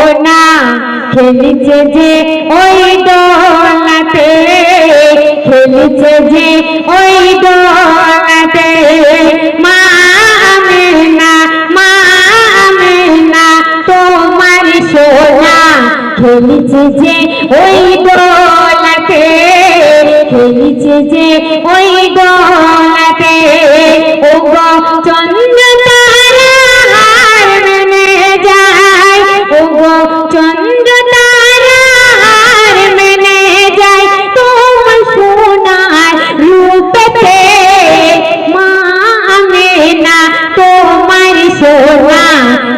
সোনা খেলেছে যে ওই দোলাতে খেলেছে যে ওই দোলাতে মা আমেনা মা আমেনা তোমার সোনা খেলেছে যে ওই দোলাতে খেলেছে যে ওই দোলাতে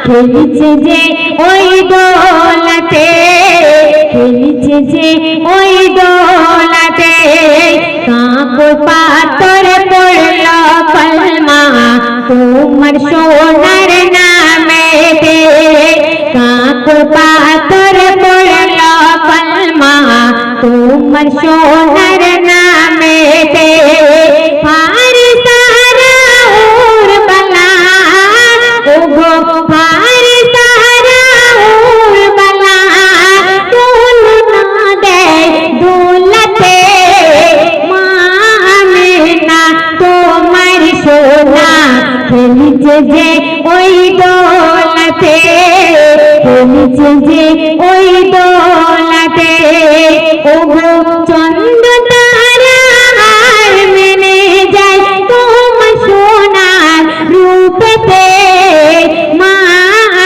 খেলেছে যে ওই দোলাতে, খেলেছে যে ওই দোলাতে কাঁকর পাথর পড়ল কলমা তোমার সোনার নামেতে কাঁকর পাথর পড়ল কলমা তোমার সোনার খেলিছে যে ওই দোলতে খেলিছে যে ওই দোলতে ওগো চন্দ্র তারা মেনে যায় তোমার সোনার রূপেতে। মা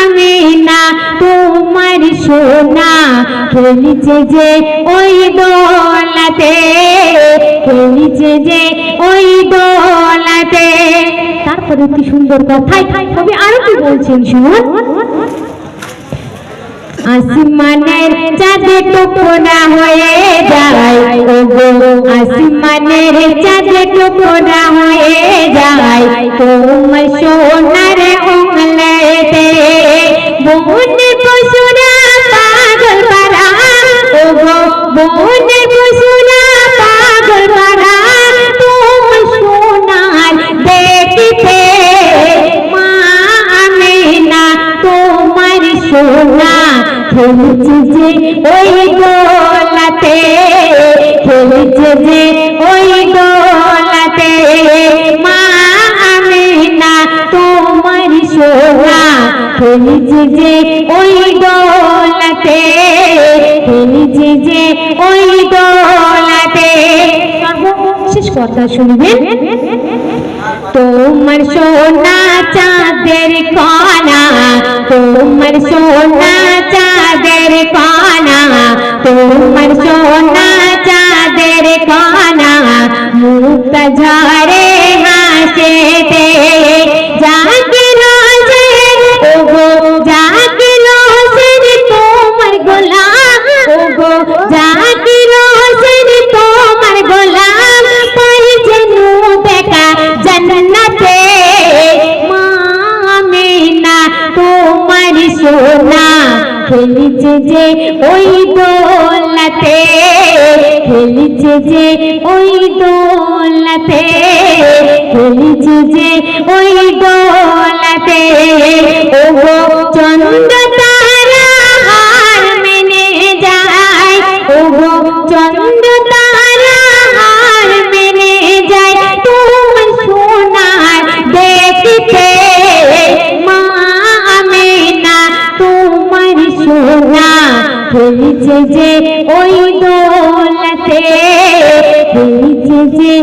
আমিনা, তোমার সোনা খেলিছে যে ওই দোলাতে খেলিছে যে ওই দোলাতে তারপরে কি সুন্দর কথায় কবি আরও কি বলছেন শুনুন? আসমানের চাঁদে টুকরা হয়ে যায়, ওগো, আসমানের চাঁদে টুকরা হয়ে যায়। তোমার সোনার উংলেতে বন সোনা খেলছে যে ওই গোলাতে, খেলছে যে ওই গোলাতে। মা আমেনা, তোমার সোনা, খেলছে যে ওই গোলাতে, খেলছে যে ওই গোলাতে। সর্বশেষ কথা শুনবেন? তোমার সোনা চাঁদের কণা তোমার সোনা চাঁদের কণা তোমার সোনা চাঁদের কণা মুক্ত ঝরে হাসে যাকে রোজে ওগো যাকে রোজে তোমার গোলাম ওগো যাকে খেলিছে যে ওই দোলাতে খেলিছে যে ওই দোলাতে খেলিছে যে ওই দোলাতে ও গো পেয়েছে যে ওই দোলাতে যে